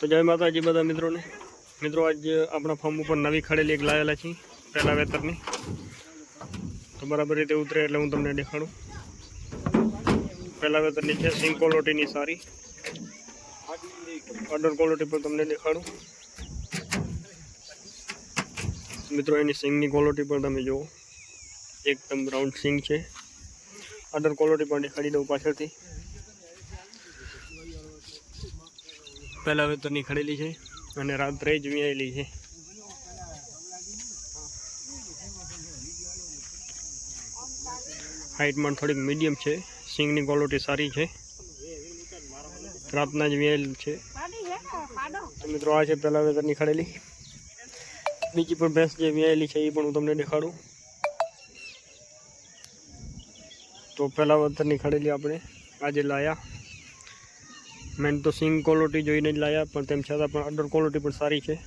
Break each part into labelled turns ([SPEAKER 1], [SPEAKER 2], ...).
[SPEAKER 1] તો જય માતાજી બધા મિત્રોને. મિત્રો, આજ આપણા ફોર્મ ઉપર નવી ખડેલી એક લાવેલા છીએ, પહેલા વેતરની. તો બરાબર રીતે ઉતરે એટલે હું તમને દેખાડું. પહેલા વેતરની છે સિંગ ક્વોલિટીની સારી. અડર ક્વોલિટી પર તમને દેખાડું. મિત્રો, એની સિંગની ક્વોલિટી પણ તમે જુઓ. એકદમ રાઉન્ડ સિંગ છે. અડર ક્વોલિટી પણ દેખાડી દઉં પાછળથી. પહેલા તો ખડેલી છે અને રાત્રે જ વ્યાયેલી છે. હાઇટમાં થોડીક મીડિયમ છે, સિંગની ક્વોલિટી સારી છે. રાતના જ વિયાયેલ છે. મિત્રો, આ છે પહેલા વેતરની ખડેલી બીજી પણ ભેંસ જે વ્યાયેલી છે, એ પણ હું તમને દેખાડું. તો પહેલા વેતરની ખડેલી આપણે આજે લાયા. મેન તો સિંગ ક્વોલિટી જોઈને જ લાવ્યા પણ તેમ છતાં પણ અડર ક્વોલિટી પણ સારી છે.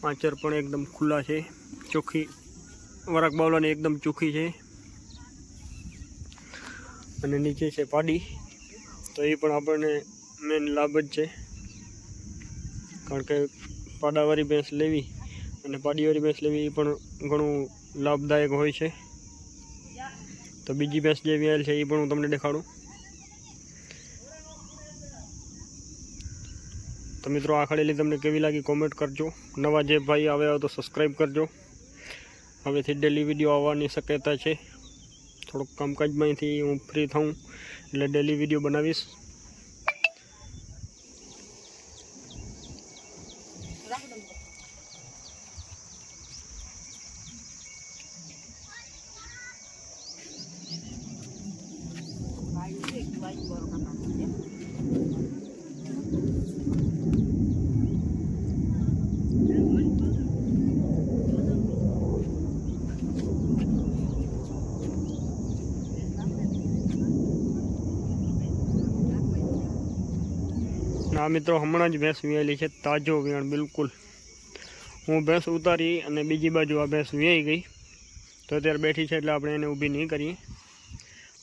[SPEAKER 1] પાંચર પણ એકદમ ખુલ્લા છે. ચોખ્ખી, વરાક બાવલાની એકદમ ચોખ્ખી છે. અને નીચે છે પાડી. તો એ પણ આપણને મેન લાભ જ છે. કારણ કે પાડાવાળી ભેંસ લેવી અને પાડીવાળી ભેંસ લેવી એ પણ ઘણું લાભદાયક હોય છે. તો બીજી ભેંસ જે વ્યાયેલ છે એ પણ હું તમને દેખાડું. તો મિત્રો આ ખડેલી તમને કેવી લાગી કોમેન્ટ કરજો. નવા જે ભાઈ આવ્યા હોય તો સબસ્ક્રાઈબ કરજો. હવેથી ડેલી વીડિયો આવવાની શક્યતા છે. થોડુંક કામકાજમાંથી હું ફ્રી થઉં એટલે ડેલી વીડિયો બનાવીશ. આ મિત્રો હમણાં જ ભેંસ વ્યાયેલી છે, તાજો વિયાણ બિલકુલ. હું ભેંસ ઉતારી અને બીજી બાજુ આ ભેંસ વ્યાઈ ગઈ. તો અત્યારે બેઠી છે એટલે આપણે એને ઊભી નહીં કરીએ.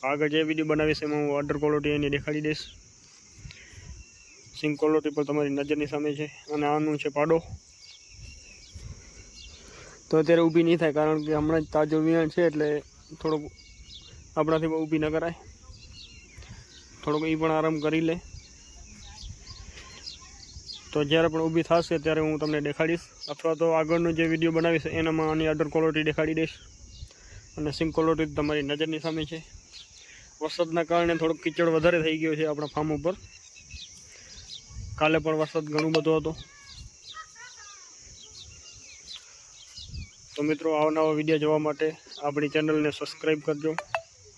[SPEAKER 1] આગળ જે વીડિયો બનાવીશ એમાં હું ઓર્ડર ક્વોલિટી એની દેખાડી દઈશ. સિંગ ક્વોલિટી પર તમારી નજરની સામે છે અને આનું છે પાડો. તો અત્યારે ઊભી નહીં થાય કારણ કે હમણાં જ તાજો વિયાણ છે એટલે થોડુંક આપણાથી ઊભી ન કરાય. થોડુંક એ પણ આરામ કરી લે. તો જ્યારે પણ ઊભી થશે ત્યારે હું તમને દેખાડીશ. અથવા તો આગળનો જે વીડિયો બનાવીશ એનામાં આની અડર ક્વોલિટી દેખાડી દઈશ. અને સિંગ ક્વોલિટી તમારી નજરની સામે છે. વરસાદના કારણે થોડોક કીચડ વધારે થઈ ગયો છે આપણા ફાર્મ ઉપર. કાલે પણ વરસાદ ઘણો બધો હતો. તો મિત્રો આવનાવા વીડિયો જોવા માટે આપણી ચેનલને સબસ્ક્રાઈબ કરજો.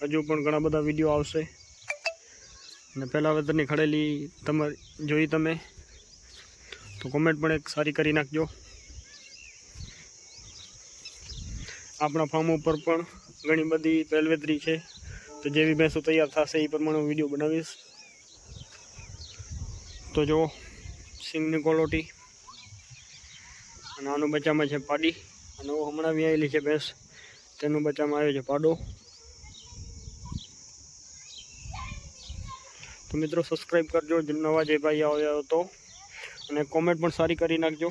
[SPEAKER 1] હજુ પણ ઘણા બધા વીડિયો આવશે. અને પહેલાં વેતરની ખડેલી તમારી જોઈ તમે. તો કોમેન્ટ પણ એક સારી કરી નાખજો. આપણા ફાર્મ ઉપર પણ ઘણી બધી પહેલવેતરી છે. તો જેવી ભેંસો તૈયાર થશે એ પ્રમાણે હું વીડિયો બનાવીશ. તો જો સિંગની ક્વોલિટી અને આનું બચ્ચામાં છે પાડી. અને હમણાં વ્યાયેલી છે ભેંસ. તેનું બચ્ચામાં આવ્યો છે પાડો. તો મિત્રો સબસ્ક્રાઈબ કરજો. નવા જે ભાઈ આવ્યા તો. અને કોમેન્ટ પણ સારી કરી નાખજો.